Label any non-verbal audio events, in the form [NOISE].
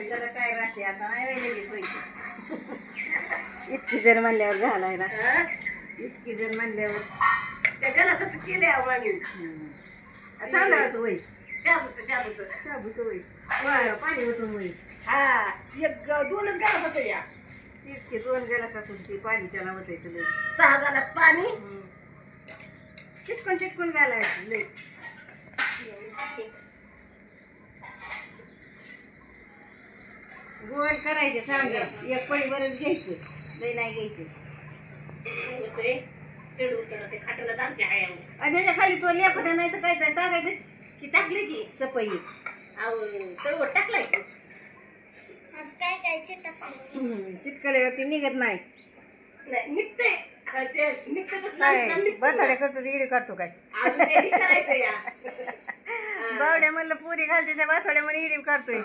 आता नाही पैसे. इतकी जण म्हणल्यावर झालाय ना हा? इतकी जण म्हणल्यावर. त्या गलासाचं केले आम्ही. तांदळाचं वय. शाबूचं शाबूचं. शाबूचं वय. पाणी ओतून वय. हा. एक दोनच गलासाचं या. इतके दोन गलासातून ते पाणी त्याला ओतायचं लय. सहा गलास पाणी. चिटकून चिटकून घालायचं लय. गोल करायचे चांगलं. एक पळी बरंच घ्यायचं. लय नाही घ्यायचं. चढ खाटाला आणि त्याच्याखाली तो लेपटा नाही तर काय तर टाकायचं. की टाकली की. सपई. अहो तळवट टाकलाय की. चिटकल्यावरती निघत नाही. नाही निघतंय ते निघतच काय नाही बथाड्या करतो इडे काढतो काय? अजून हे करायचं या. [LAUGHS] म्हणलं पुरी घालते त्या बाथाड्या म्हणे इडीव काढतोय